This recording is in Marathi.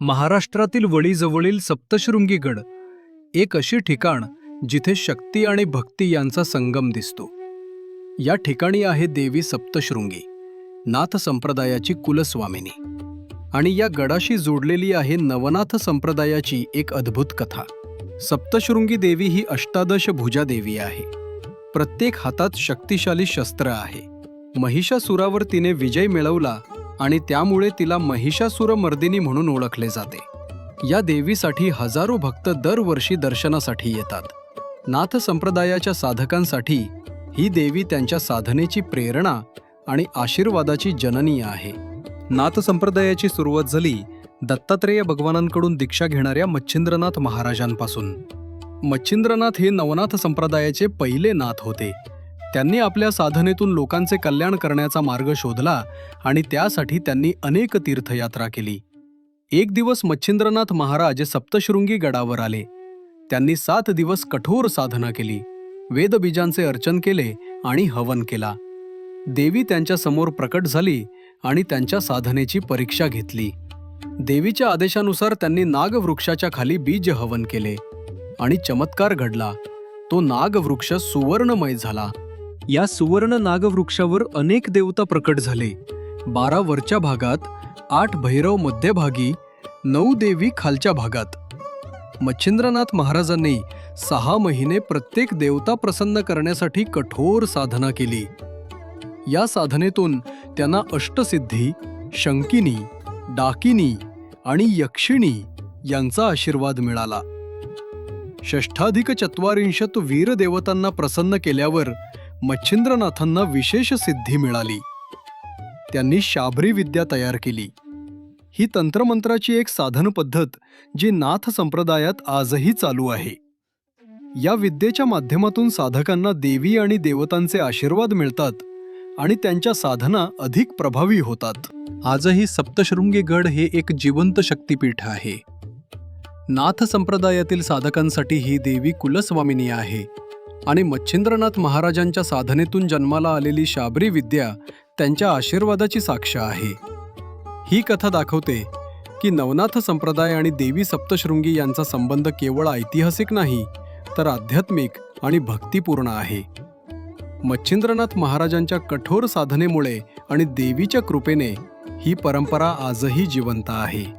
महाराष्ट्रातील वळीजवळील सप्तशृंगी गड एक अशी ठिकाण जिथे शक्ती आणि भक्ती यांचा संगम दिसतो. या ठिकाणी आहे देवी सप्तशृंगी नाथ संप्रदायाची कुलस्वामिनी. आणि या गडाशी जोडलेली आहे नवनाथ संप्रदायाची एक अद्भुत कथा. सप्तशृंगी देवी ही अष्टादश भुजा देवी आहे. प्रत्येक हातात शक्तिशाली शस्त्र आहे. महिषासुरावर तिने विजय मिळवला आणि त्यामुळे तिला महिषासुर मर्दिनी म्हणून ओळखले जाते. या देवीसाठी हजारो भक्त दरवर्षी दर्शनासाठी येतात. नाथ संप्रदायाच्या साधकांसाठी ही देवी त्यांच्या साधनेची प्रेरणा आणि आशीर्वादाची जननी आहे. नाथ संप्रदायाची सुरुवात झाली दत्तात्रेय भगवानांकडून दीक्षा घेणाऱ्या मच्छिंद्रनाथ महाराजांपासून. मच्छिंद्रनाथ हे नवनाथ संप्रदायाचे पहिले नाथ होते. त्यांनी आपल्या साधनेतून लोकांचे कल्याण करण्याचा मार्ग शोधला आणि त्यासाठी त्यांनी अनेक तीर्थयात्रा केली. एक दिवस मच्छिंद्रनाथ महाराज सप्तशृंगी गडावर आले. त्यांनी सात दिवस कठोर साधना केली. वेदबीजांचे अर्चन केले आणि हवन केला. देवी त्यांच्यासमोर प्रकट झाली आणि त्यांच्या साधनेची परीक्षा घेतली. देवीच्या आदेशानुसार त्यांनी नागवृक्षाच्या खाली बीज हवन केले आणि चमत्कार घडला. तो नागवृक्ष सुवर्णमय झाला. या सुवर्ण नागवृक्षावर अनेक देवता प्रकट झाले. बारा वरच्या भागात आठ भैरव मध्यभागी नऊ देवी खालच्या भागात. मच्छिंद्रनाथ महाराजांनी सहा महिने प्रत्येक देवता प्रसन्न करण्यासाठी कठोर साधना केली. या साधनेतून त्यांना अष्टसिद्धी शंकिनी डाकिनी आणि यक्षिणी यांचा आशीर्वाद मिळाला. षष्ठाधिक चत्वारिंशत वीरदेवतांना प्रसन्न केल्यावर मच्छिंद्रनाथांना विशेष सिद्धी मिळाली. त्यांनी शाबरी विद्या तयार केली. ही तंत्रमंत्राची एक साधन पद्धत जी नाथ संप्रदायात आजही चालू आहे. या विद्येच्या माध्यमातून साधकांना देवी आणि देवतांचे आशीर्वाद मिळतात आणि त्यांच्या साधना अधिक प्रभावी होतात. आजही सप्तशृंगी गड हे एक जिवंत शक्तिपीठ आहे. नाथ संप्रदायातील साधकांसाठी ही देवी कुलस्वामिनी आहे. आणि मच्छिंद्रनाथ महाराजांच्या साधनेतून जन्माला आलेली शाबरी विद्या त्यांच्या आशीर्वादाची साक्ष आहे. ही कथा दाखवते की नवनाथ संप्रदाय आणि देवी सप्तशृंगी यांचा संबंध केवळ ऐतिहासिक नाही तर आध्यात्मिक आणि भक्तिपूर्ण आहे. मच्छिंद्रनाथ महाराजांच्या कठोर साधनेमुळे आणि देवीच्या कृपेने ही परंपरा आजही जिवंत आहे.